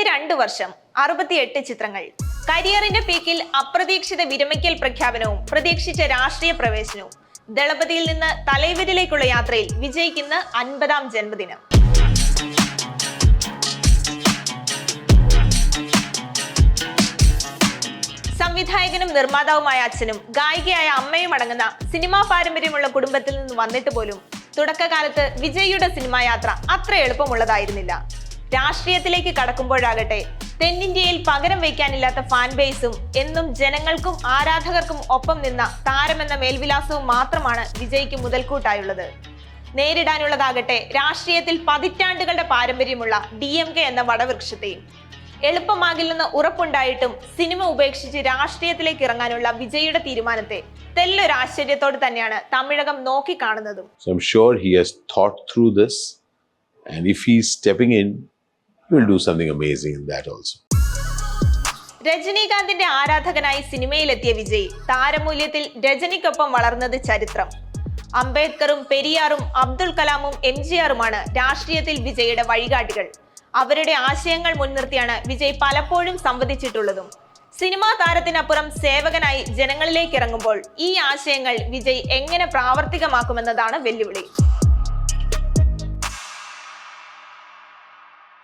ഇരുപത്തിരണ്ട് വർഷം അറുപത്തിയെട്ട് ചിത്രങ്ങൾ. കരിയറിന്റെ പീക്കിൽ അപ്രതീക്ഷിത വിരമിക്കൽ പ്രഖ്യാപനവും പ്രതീക്ഷിച്ച രാഷ്ട്രീയ പ്രവേശനവും. ദളപതിയിൽ നിന്ന് തലൈവരിലേക്കുള്ള യാത്രയിൽ വിജയിക്കുന്ന അൻപതാം ജന്മദിനം. സംവിധായകനും നിർമ്മാതാവുമായ അച്ഛനും ഗായികയായ അമ്മയും അടങ്ങുന്ന സിനിമാ പാരമ്പര്യമുള്ള കുടുംബത്തിൽ നിന്ന് വന്നിട്ട് പോലും തുടക്കകാലത്ത് വിജയിയുടെ സിനിമാ യാത്ര അത്ര എളുപ്പമുള്ളതായിരുന്നില്ല. രാഷ്ട്രീയത്തിലേക്ക് കടക്കുമ്പോഴാകട്ടെ തെന്നിന്ത്യയിൽ പകരം വയ്ക്കാനില്ലാത്ത ഫാൻ ബേസും എന്നും ജനങ്ങൾക്കും ആരാധകർക്കും ഒപ്പം നിന്ന താരമെന്ന മേൽവിലാസവും മാത്രമാണ് വിജയ്ക്ക് മുതൽക്കൂട്ടായുള്ളത്. നേരിടാനുള്ളതാകട്ടെ രാഷ്ട്രീയത്തിൽ പതിറ്റാണ്ടുകളുടെ പാരമ്പര്യമുള്ള ഡി എം കെ എന്ന വടവൃക്ഷത്തെയും. എളുപ്പമാകില്ലെന്ന് ഉറപ്പുണ്ടായിട്ടും സിനിമ ഉപേക്ഷിച്ച് രാഷ്ട്രീയത്തിലേക്ക് ഇറങ്ങാനുള്ള വിജയുടെ തീരുമാനത്തെ തെല്ലൊരു ആശ്ചര്യത്തോടെ തന്നെയാണ് തമിഴകം നോക്കിക്കാണുന്നതും. He do something amazing in that also രജനീകാന്തിന്റെ ആരാധകനായി സിനിമയിലെത്തിയ വിജയ് താരമൂല്യത്തിൽ രജനിക്കൊപ്പം വളർന്നത് ചരിത്രം. അംബേദ്കറും പെരിയാറും അബ്ദുൽ കലാമും എം ജി ആറുമാണ് രാഷ്ട്രീയത്തിൽ വിജയുടെ വഴികാട്ടികൾ. അവരുടെ ആശയങ്ങൾ മുൻനിർത്തിയാണ് വിജയ് പലപ്പോഴും സംവദിച്ചിട്ടുള്ളതും. സിനിമാ താരത്തിനപ്പുറം സേവകനായി ജനങ്ങളിലേക്ക് ഇറങ്ങുമ്പോൾ ഈ ആശയങ്ങൾ വിജയ് എങ്ങനെ പ്രാവർത്തികമാക്കുമെന്നതാണ് വെല്ലുവിളി.